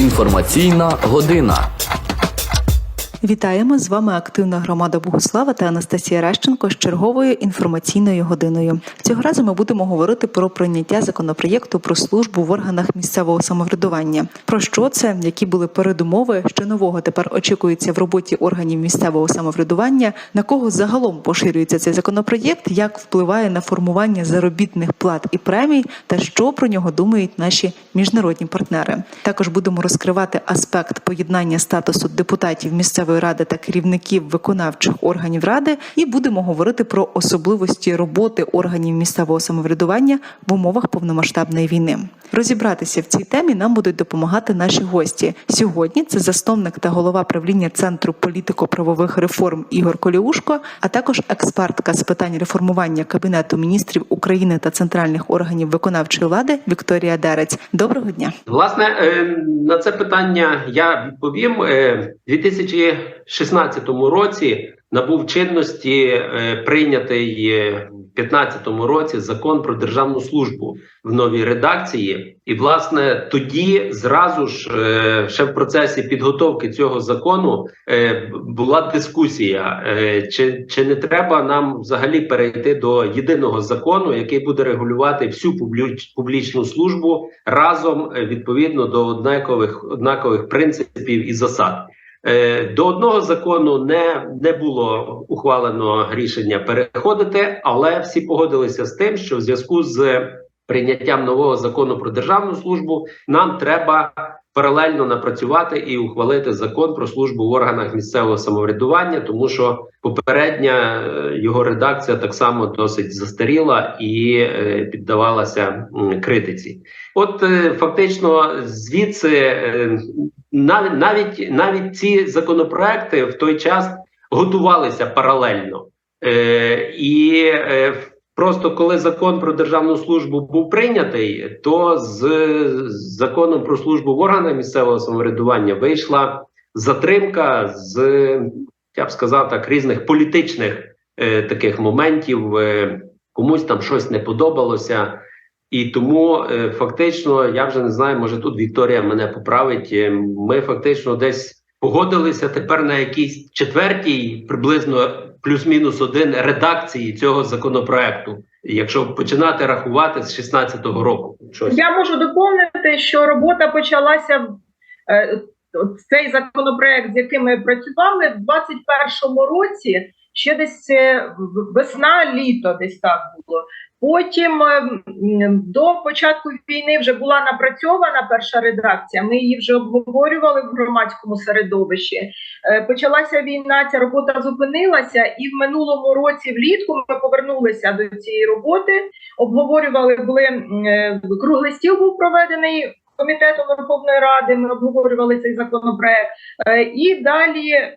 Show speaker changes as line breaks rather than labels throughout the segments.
Інформаційна година.
Вітаємо з вами активна громада Богослава та Анастасія Рещенко з черговою інформаційною годиною. Цього разу ми будемо говорити про прийняття законопроєкту про службу в органах місцевого самоврядування. Про що це, які були передумови, що нового тепер очікується в роботі органів місцевого самоврядування, на кого загалом поширюється цей законопроєкт, як впливає на формування заробітних плат і премій, та що про нього думають наші міжнародні партнери. Також будемо розкривати аспект поєднання статусу депутатів місцевої ради та керівників виконавчих органів ради, і будемо говорити про особливості роботи органів місцевого самоврядування в умовах повномасштабної війни. Розібратися в цій темі нам будуть допомагати наші гості. Сьогодні це засновник та голова правління центру політико-правових реформ Ігор Коліушко, а також експертка з питань реформування кабінету міністрів України та центральних органів виконавчої влади Вікторія Дерець. Доброго дня.
Власне, е, на це питання я відповім. Е, У 2016 році набув чинності е, прийнятий в 2015 році закон про державну службу в новій редакції. І, власне, тоді зразу ж е, ще в процесі підготовки цього закону е, була дискусія, чи, чи не треба нам взагалі перейти до єдиного закону, який буде регулювати всю публіч, публічну службу разом відповідно до однакових однакових принципів і засад. Е, До одного закону не, не було ухвалено рішення переходити, але всі погодилися з тим, що в зв'язку з прийняттям нового закону про державну службу нам треба паралельно напрацювати і ухвалити закон про службу в органах місцевого самоврядування, тому що попередня е, його редакція так само досить застаріла і е, піддавалася критиці. От е, фактично звідси навіть навіть ці законопроекти в той час готувалися паралельно. Е, і е, просто коли закон про державну службу був прийнятий, то з, законом про службу в органах місцевого самоврядування вийшла затримка з я б сказав так різних політичних е, таких моментів. Е, комусь там щось не подобалося. І тому е, фактично, я вже не знаю, може тут Вікторія мене поправить. е, Ми фактично десь погодилися тепер на якійсь четвертій, приблизно плюс-мінус один редакції цього законопроекту, якщо починати рахувати з 16-го року. Щось.
Я можу доповнити, що робота почалася е, цей законопроект, з яким ми працювали в 21-му році, ще десь е, весна, літо, десь так було. Потім е, до початку війни вже була напрацьована перша редакція. Ми її вже обговорювали в громадському середовищі. Е, Почалася війна, ця робота зупинилася, і в минулому році влітку ми повернулися до цієї роботи. Обговорювали були е, круглий стіл був проведений комітетом Верховної Ради. Ми обговорювали цей законопроект. Е, І далі е,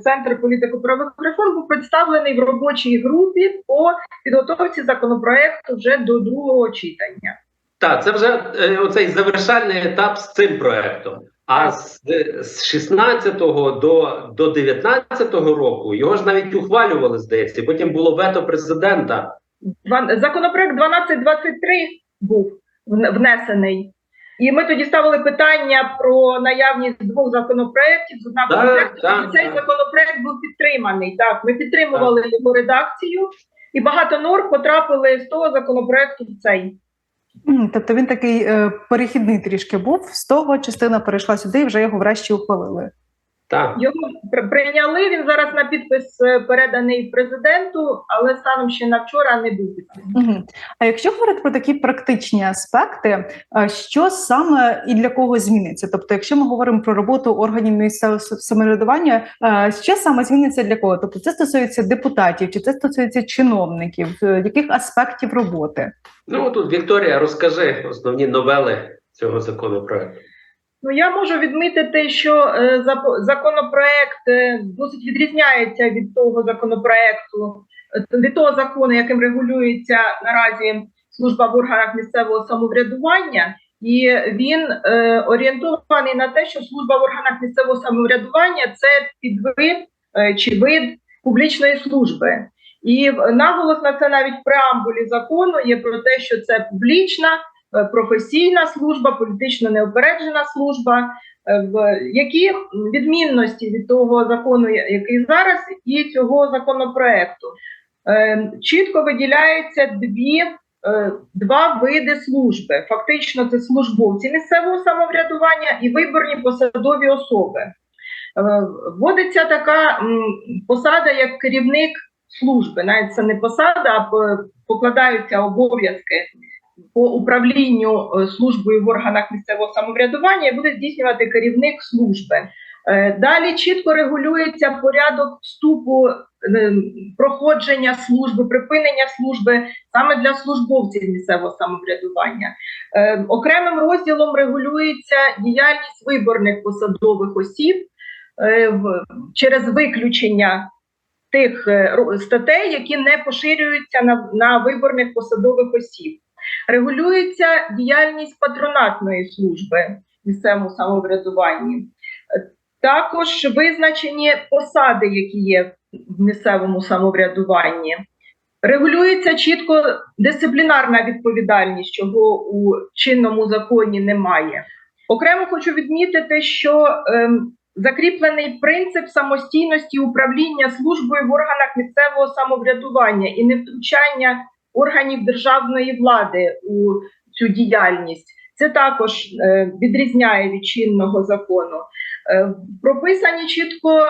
центр політико-правових реформ був представлений в робочій групі по підготовці законопроекту вже до другого читання.
Так, це вже е, оцей завершальний етап з цим проектом. А з, з 16-го до, до 19-го року його ж навіть ухвалювали, здається. Потім було вето президента.
Законопроект 1223 був внесений. І ми тоді ставили питання про наявність двох законопроєктів з однаковим
да,
текстом.
так,
Цей
да.
законопроект був підтриманий. Так, ми підтримували його редакцію, і багато норм потрапили з того законопроекту в цей.
Тобто він такий е, перехідний трішки був. З того частина перейшла сюди, і вже його врешті ухвалили.
Так.
Його прийняли. Він зараз на підпис е, переданий президенту, але станом ще на вчора не був підписаний.
Угу. А якщо говорити про такі практичні аспекти, е, що саме і для кого зміниться? Тобто, якщо ми говоримо про роботу органів місцевого самоврядування, е, що саме зміниться для кого? Тобто, це стосується депутатів, чи це стосується чиновників, яких аспектів роботи?
Ну тут Вікторія, розкажи основні новели цього законопроекту.
Ну я можу відмітити, що е, законопроект е, досить відрізняється від того законопроекту, е, від того закону, яким регулюється наразі служба в органах місцевого самоврядування, і він е, орієнтований на те, що служба в органах місцевого самоврядування це підвид е, чи вид публічної служби. І наголос на це навіть в преамбулі закону є про те, що це публічна професійна служба, політично неупереджена служба. Е, в- Які відмінності від того закону, який зараз, і цього законопроекту? Е, Чітко виділяються дві, е, два види служби. Фактично, це службовці місцевого самоврядування і виборні посадові особи. Е, Вводиться така посада як керівник служби. Навіть це не посада, а покладаються обов'язки по управлінню е, службою в органах місцевого самоврядування буде здійснювати керівник служби. Е, Далі чітко регулюється порядок вступу е, проходження служби, припинення служби саме для службовців місцевого самоврядування. Окремим розділом регулюється діяльність виборних посадових осіб через виключення тих статей, які не поширюються на виборних посадових осіб. Регулюється діяльність патронатної служби в місцевому самоврядуванні. Е, Також визначені посади, які є в місцевому самоврядуванні. Регулюється чітко дисциплінарна відповідальність, чого у чинному законі немає. Окремо хочу відмітити, що ем, закріплений принцип самостійності управління службою в органах місцевого самоврядування і невтручання органів державної влади у цю діяльність. Це також е, відрізняє від чинного закону. Е, прописані чітко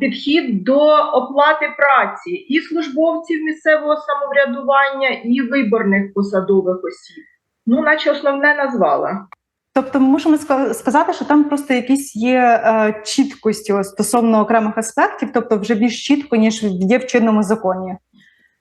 підхід до оплати праці і службовців місцевого самоврядування, і виборних посадових осіб. Ну, наче основне назвала.
Тобто, ми можемо сказати, що там просто якісь є е, чіткості стосовно окремих аспектів, тобто вже більш чітко ніж є в чинному законі.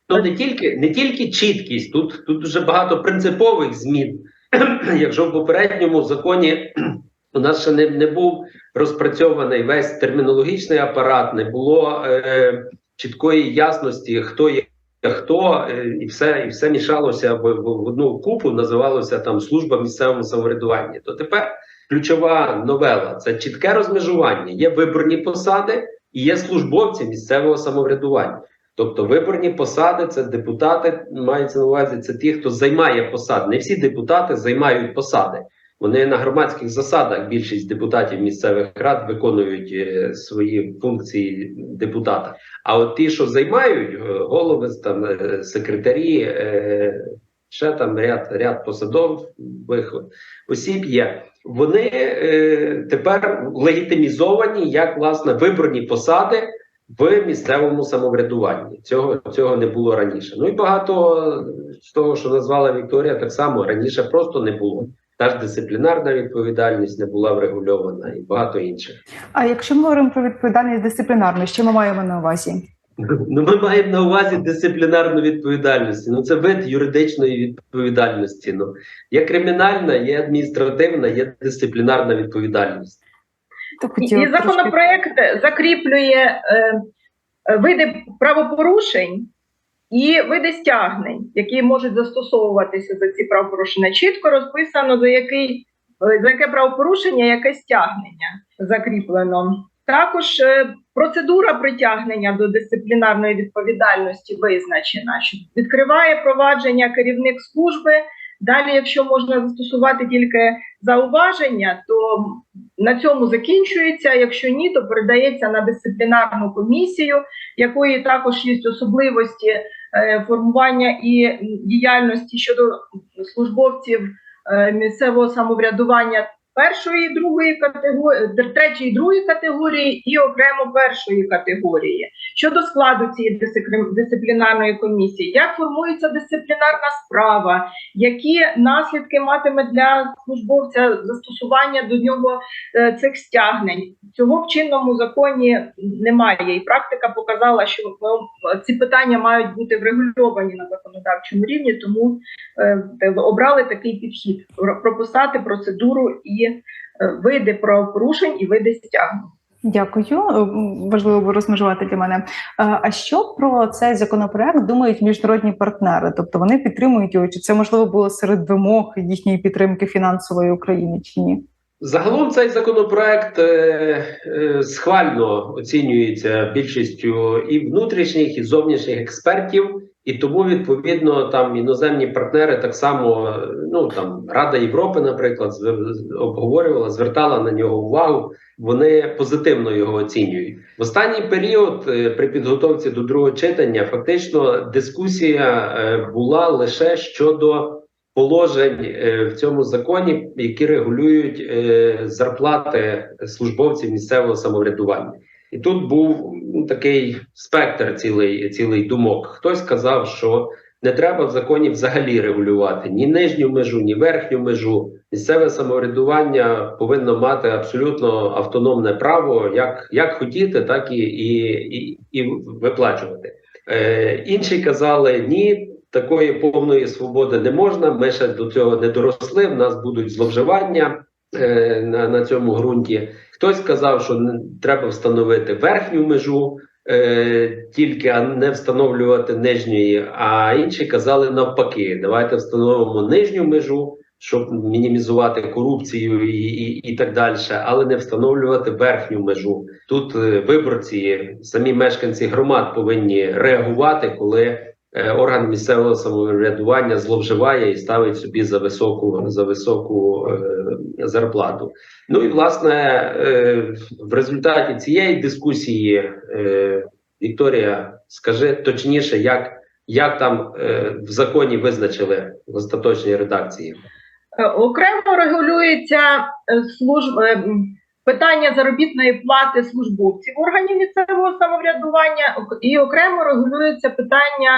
Ну не тільки не тільки чіткість, тут тут дуже багато принципових змін. Якщо в попередньому законі у нас ще не, не був розпрацьований весь термінологічний апарат, не було е, чіткої ясності, хто є хто, е, і все і все мішалося в, в, в одну купу, називалося там служба в місцевому самоврядуванні. То тепер ключова новела це чітке розмежування. Є виборні посади і є службовці місцевого самоврядування. Тобто виборні посади це депутати, мається на увазі, це ті, хто займає посади. Не всі депутати займають посади. Вони на громадських засадах більшість депутатів місцевих рад виконують е, свої функції депутата. А от ті, що займають е, голови, там е, секретарі, ще там ряд ряд посадових осіб є. Вони тепер легітимізовані як власне виборні посади в місцевому самоврядуванні. Цього цього не було раніше. Ну і багато з того, що назвала Вікторія, так само раніше просто не було. Та ж дисциплінарна відповідальність не була врегульована і багато інших.
А якщо ми говоримо про відповідальність дисциплінарну, що ми маємо на увазі?
Ну, ми маємо на увазі дисциплінарну відповідальність. Ну, це вид юридичної відповідальності. Ну, є кримінальна, є адміністративна, є дисциплінарна відповідальність.
І, законопроект закріплює е, е, види правопорушень і види стягнень, які можуть застосовуватися за ці правопорушення. Чітко розписано за який е, за яке правопорушення, яке стягнення закріплено. Також е, процедура притягнення до дисциплінарної відповідальності визначена, що відкриває провадження керівник служби. Далі, якщо можна застосувати тільки зауваження, то на цьому закінчується. Якщо ні, то передається на дисциплінарну комісію, якої також є особливості е, формування і діяльності щодо службовців е, місцевого самоврядування першої другої категорії, третьої другої категорії і окремо першої категорії. Щодо складу цієї дисциплінарної комісії, як формується дисциплінарна справа, які наслідки матиме для службовця застосування до нього е, цих стягнень. Цього в чинному законі немає, і практика показала, що ну, ці питання мають бути врегульовані на законодавчому рівні, тому е, обрали такий підхід: прописати процедуру і е, види правопорушень і види стягнень.
Дякую. Е, Важливо було розмежувати для мене. Е, А що про цей законопроект думають міжнародні партнери? Тобто вони підтримують його? Чи це можливо було серед вимог їхньої підтримки фінансової України чи ні?
Загалом цей законопроект схвально оцінюється більшістю і внутрішніх, і зовнішніх експертів, І тому відповідно там іноземні партнери так само, ну там Рада Європи, наприклад, обговорювала, звертала на нього увагу. Вони позитивно його оцінюють в останній період е, при підготовці до другого читання. Фактично дискусія е, була лише щодо положень е, в цьому законі, які регулюють зарплати службовців місцевого самоврядування. І тут був ну, такий спектр цілий, цілий думок. Хтось сказав, що не треба в законі взагалі регулювати ні нижню межу, ні верхню межу. Місцеве самоврядування повинно мати абсолютно автономне право, як, як хотіти, так і, і, і, і виплачувати. Е, інші казали ні. Такої повної свободи не можна. Ми ще до цього не доросли. В нас будуть зловживання е, на, на цьому ґрунті. Хтось сказав, що треба встановити верхню межу, е, тільки а не встановлювати нижньої. А інші казали навпаки: давайте встановимо нижню межу, щоб мінімізувати корупцію і, і, і так далі, але не встановлювати верхню межу. Тут е, виборці, самі мешканці громад повинні реагувати, коли. Е, Орган місцевого самоврядування зловживає і ставить собі за високу за високу е, зарплату. Ну і власне е, в результаті цієї дискусії, е, Вікторія, скажи точніше, як, як там е, в законі визначили в остаточній редакції.
Е, Окремо регулюється е, служб... питання заробітної плати службовців органів місцевого самоврядування і окремо регулюється питання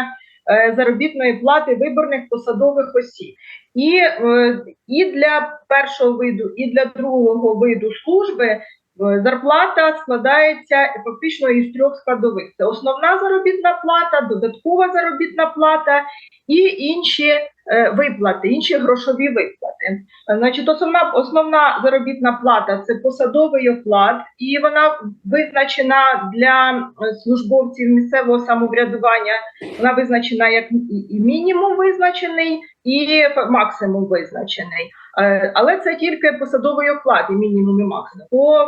заробітної плати виборних посадових осіб. І, е, і для першого виду, і для другого виду служби е, зарплата складається фактично із трьох складових: це основна заробітна плата, додаткова заробітна плата і інші е, виплати, інші грошові виплати. Е, Значить, основна основна заробітна плата це посадовий оклад, і вона визначена для е, службовців місцевого самоврядування. Вона визначена як і мінімум визначений, і максимум визначений. Е, Але це тільки посадовий оклад, і мінімум і максимум. По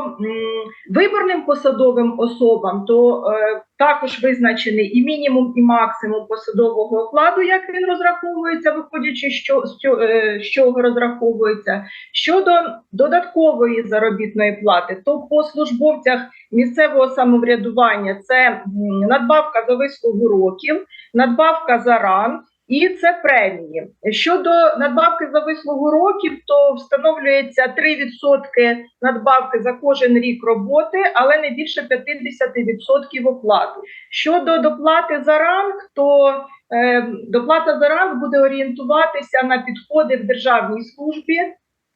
виборним посадовим особам то е, також визначений і мінімум, і максимум посадового окладу, як він розраховується, виходячи чого, з чого, е, з чого розраховується. Щодо додаткової заробітної плати, то по службовцях місцевого самоврядування це надбавка за вислугу років, надбавка за ранг. І це премії. Щодо надбавки за вислугу років, то встановлюється 3% надбавки за кожен рік роботи, але не більше 50% окладу. Щодо доплати за ранг, то е, доплата за ранг буде орієнтуватися на підходи в державній службі.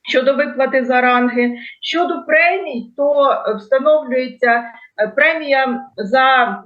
Щодо виплати за ранги, щодо премій, то встановлюється премія за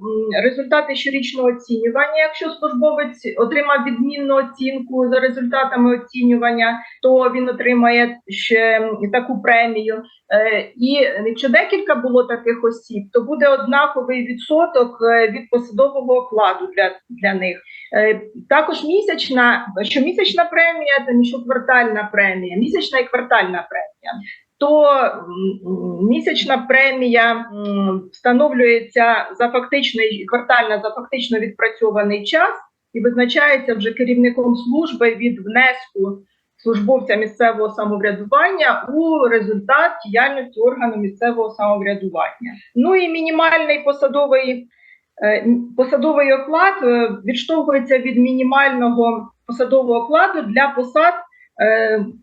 результати щорічного оцінювання. Якщо службовець отримав відмінну оцінку за результатами оцінювання, то він отримає ще таку премію. Е, І якщо декілька було таких осіб, то буде однаковий відсоток е, від посадового окладу для, для них. Е, Також місячна, щомісячна премія та щоквартальна премія, місячна і квартальна премія. То місячна премія встановлюється за фактично і квартальна за фактично відпрацьований час і визначається вже керівником служби від внеску службовця місцевого самоврядування у результат діяльності органу місцевого самоврядування. Ну і мінімальний посадовий Е, посадовий оклад е, відштовхується від мінімального посадового окладу для посад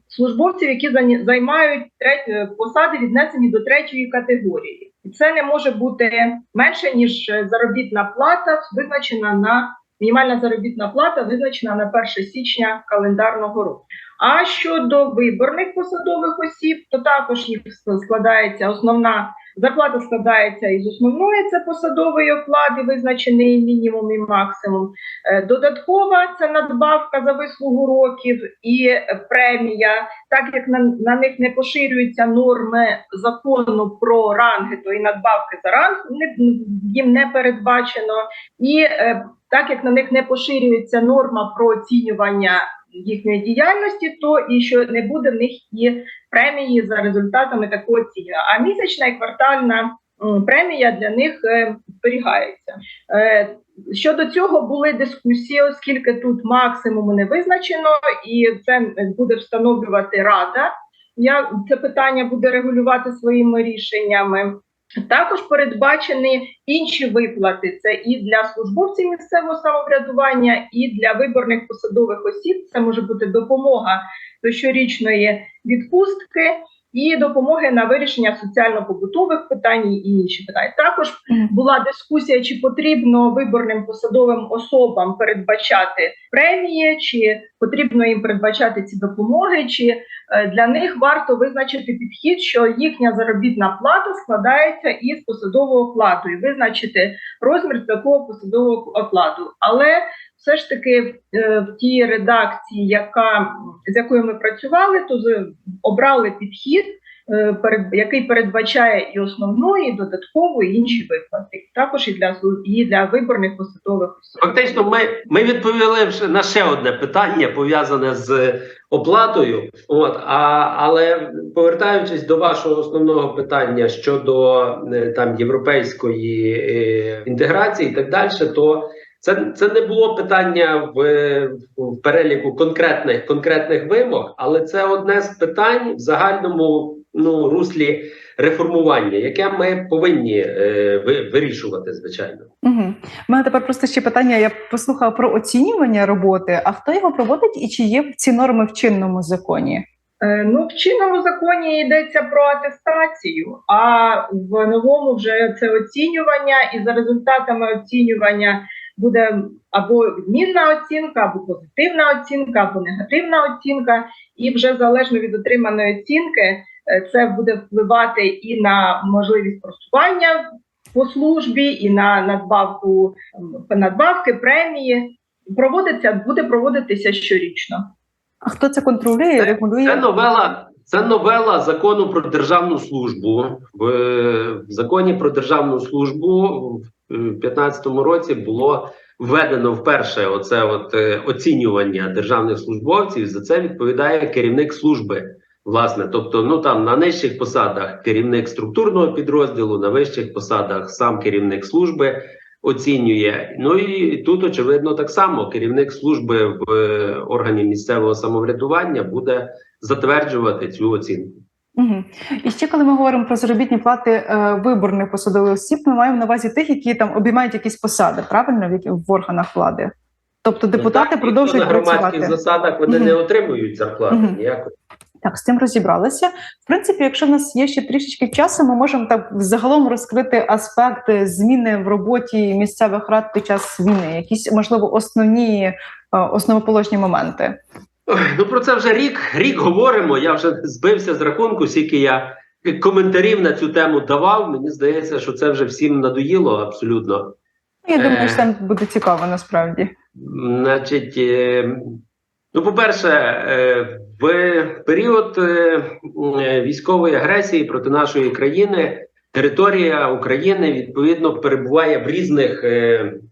службовців, які займають е, посади, віднесені до третьої категорії. І це не може бути менше ніж е, заробітна плата, визначена на мінімальна заробітна плата, визначена на 1 січня календарного року. А щодо виборних посадових осіб, то також їх складається основна Зарплата складається із основної, це посадовий оклад, і визначений мінімум і максимум. Е, Додаткова це надбавка за вислугу років і премія. Так як на, на них не поширюються норми закону про ранги, то і надбавки за ранг їм не передбачено. І е, так як на них не поширюється норма про оцінювання їхньої діяльності, то і що не буде в них і премії за результатами такого оцінювання. А місячна і квартальна премія для них е, зберігається. Е, Щодо цього були дискусії, оскільки тут максимум не визначено, і це буде встановлювати рада. Як це питання буде регулювати своїми рішеннями. Також передбачені інші виплати. Це і для службовців місцевого самоврядування, і для виборних посадових осіб. Це може бути допомога до щорічної відпустки і допомоги на вирішення соціально-побутових питань і інші питання. Також була дискусія, чи потрібно виборним посадовим особам передбачати премії, чи потрібно їм передбачати ці допомоги, чи е, для них варто визначити підхід, що їхня заробітна плата складається із посадового окладу, і визначити розмір такого посадового окладу. Але все ж таки е, в тій редакції, яка з якою ми працювали, то обрали підхід, е, який передбачає і основну, і додаткову, і інші виплати, також і для і для виборних посадових осіб.
Фактично, ми, ми відповіли вже на ще одне питання пов'язане з оплатою. От а але повертаючись до вашого основного питання щодо е, там європейської інтеграції і так далі, то це, це не було питання в, в переліку конкретних конкретних вимог, але це одне з питань в загальному ну руслі реформування, яке ми повинні е, ви- вирішувати, звичайно.
Угу. У мене тепер просто ще питання. Я послухала про оцінювання роботи. А хто його проводить і чи є ці норми в чинному законі?
Е, Ну, в чинному законі йдеться про атестацію, а в новому вже це оцінювання, і за результатами оцінювання буде або відмінна оцінка, або позитивна оцінка, або негативна оцінка. І вже залежно від отриманої оцінки, е, це буде впливати і на можливість просування по службі, і на надбавку м, надбавки, премії. Проводиться буде проводитися щорічно.
А хто це контролює
Це-
регулює?
Це новела, це новела закону про державну службу. В, в законі про державну службу в 2015 році було введено вперше оце от е, оцінювання державних службовців. За це відповідає керівник служби. Власне, тобто, ну там на нижчих посадах керівник структурного підрозділу, на вищих посадах сам керівник служби оцінює. Ну і тут, очевидно, так само керівник служби в е, органі місцевого самоврядування буде затверджувати цю оцінку.
Угу. І ще коли ми говоримо про заробітні плати е, виборних посадових осіб, ми маємо на увазі тих, які там обіймають якісь посади, правильно в, які- в органах влади. Тобто депутати
Ну, так,
продовжують
ніхто на громадських
працювати.
засадах вони
Мгм.
не отримують зарплати
Мгм.
ніякої.
Так, з цим розібралися. В принципі, якщо в нас є ще трішечки часу, ми можемо так загалом розкрити аспекти зміни в роботі місцевих рад під час війни, якісь можливо основні е, основоположні моменти.
Ой, ну про це вже рік рік говоримо. Я вже збився з рахунку, скільки я коментарів на цю тему давав. Мені здається, що це вже всім надоїло абсолютно.
Я думаю,
Е.
що там буде цікаво насправді.
Значить, е, ну, по-перше, е, в період е, е, військової агресії проти нашої країни територія України відповідно перебуває в різних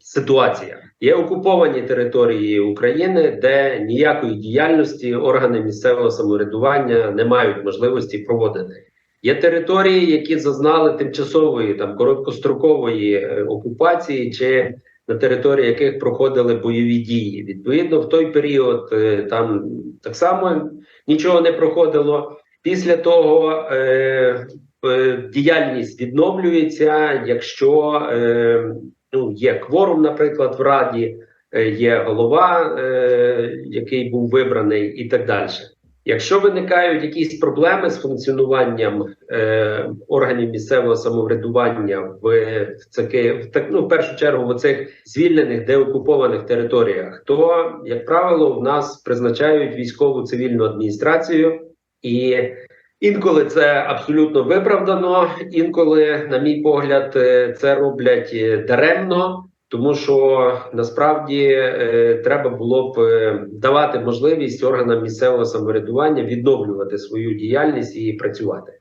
ситуаціях. Є окуповані території України, де ніякої діяльності органи місцевого самоврядування не мають можливості проводити. Є території, які зазнали тимчасової там короткострокової окупації чи на території яких проходили бойові дії. Відповідно, в той період е, там так само нічого не проходило. Після того е, е, діяльність відновлюється, якщо е, ну, є кворум, наприклад, в раді, е, є голова, е, який був вибраний, і так далі. Якщо виникають якісь проблеми з функціонуванням е, органів місцевого самоврядування в, в, таки, в так, ну, в першу чергу в цих звільнених деокупованих територіях, то, як правило, в нас призначають військову цивільну адміністрацію, і інколи це абсолютно виправдано, інколи, на мій погляд, е, це роблять е, даремно. Тому що насправді е, треба було б е, давати можливість органам місцевого самоврядування відновлювати свою діяльність і працювати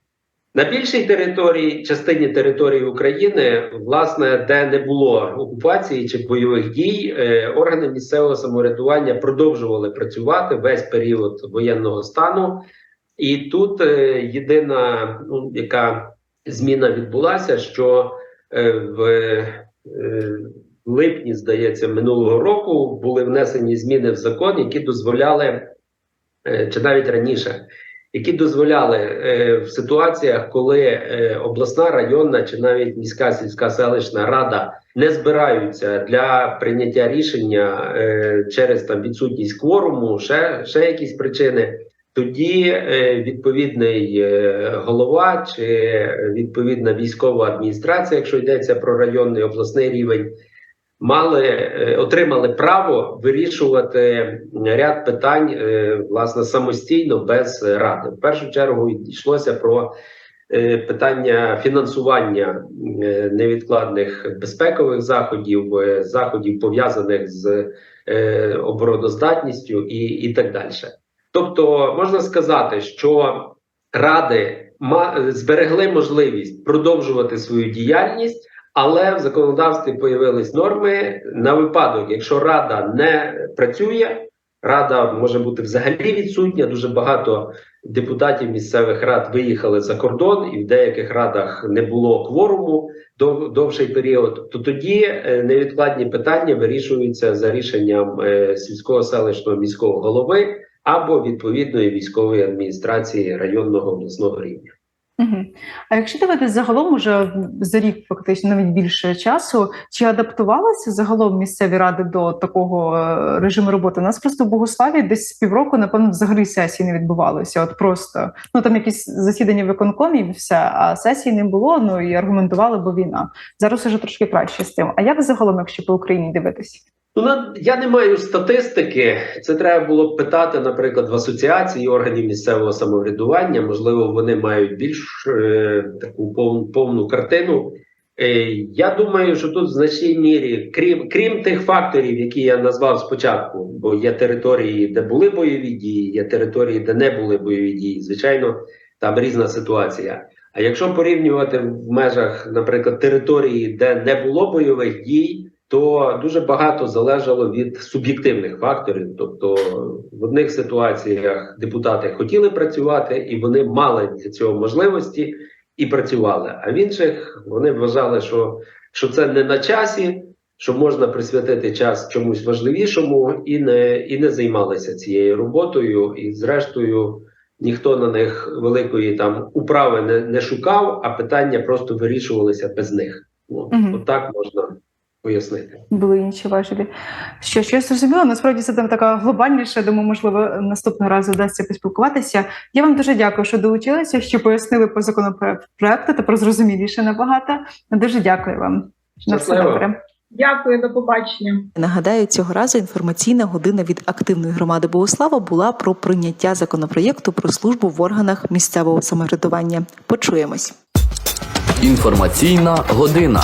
на більшій території, частині території України, власне, де не було окупації чи бойових дій, е, органи місцевого самоврядування продовжували працювати весь період воєнного стану. І тут е, єдина, ну яка зміна відбулася, що е, в е, липні, здається, минулого року були внесені зміни в закон, які дозволяли, е, чи навіть раніше, які дозволяли е, в ситуаціях, коли е, обласна, районна чи навіть міська сільська селищна рада не збираються для прийняття рішення через там відсутність кворуму, ще, ще якісь причини. Тоді відповідний голова чи відповідна військова адміністрація, якщо йдеться про районний обласний рівень, мали е, отримали право вирішувати ряд питань е, власне самостійно без ради. В першу чергу йшлося про е, питання фінансування невідкладних безпекових заходів, заходів пов'язаних з обороноздатністю і, і так далі. Тобто можна сказати, що ради зберегли можливість продовжувати свою діяльність, але в законодавстві появились норми на випадок, якщо рада не працює, рада може бути взагалі відсутня. Дуже багато депутатів місцевих рад виїхали за кордон, і в деяких радах не було кворуму дов, довший період. То тоді е, невідкладні питання вирішуються за рішенням е, сільського селищного міського голови або відповідної військової адміністрації районного обласного рівня.
А якщо дивитися загалом, уже за рік фактично навіть більше часу, чи адаптувалися загалом місцеві ради до такого е, режиму роботи? У нас просто в Богославі десь півроку, напевно, взагалі сесії не відбувалося. От просто ну там якісь засідання виконкомів, і все, а сесії не було. Ну і аргументували, бо війна. Зараз уже трошки краще з тим. А як загалом, якщо по Україні дивитись?
Ну, я не маю статистики. Це треба було б питати, наприклад, в асоціації органів місцевого самоврядування. Можливо, вони мають більш е, таку повну, повну картину. Е, я думаю, що тут в значній мірі, крім крім тих факторів, які я назвав спочатку, бо є території, де були бойові дії, є території, де не були бойові дії. Звичайно, там різна ситуація. А якщо порівнювати в межах, наприклад, території, де не було бойових дій, то дуже багато залежало від суб'єктивних факторів. Тобто, в одних ситуаціях депутати хотіли працювати, і вони мали для цього можливості і працювали. А в інших вони вважали, що, що це не на часі, що можна присвятити час чомусь важливішому, і не, і не займалися цією роботою. І, зрештою, ніхто на них великої там управи не, не шукав, а питання просто вирішувалися без них. От,
Мгм.
Отак можна пояснити.
були інші важелі. Що, що я зрозуміла, насправді це там така глобальніша, думаю, можливо, наступного разу вдасться поспілкуватися. Я вам дуже дякую, що долучилися, що пояснили по законопроекту, тепер зрозуміліше набагато. Дуже дякую вам. На все добре.
Дякую, до побачення.
Нагадаю, цього разу інформаційна година від активної громади Богослава була про прийняття законопроєкту про службу в органах місцевого самоврядування. Почуємось.
Інформаційна година.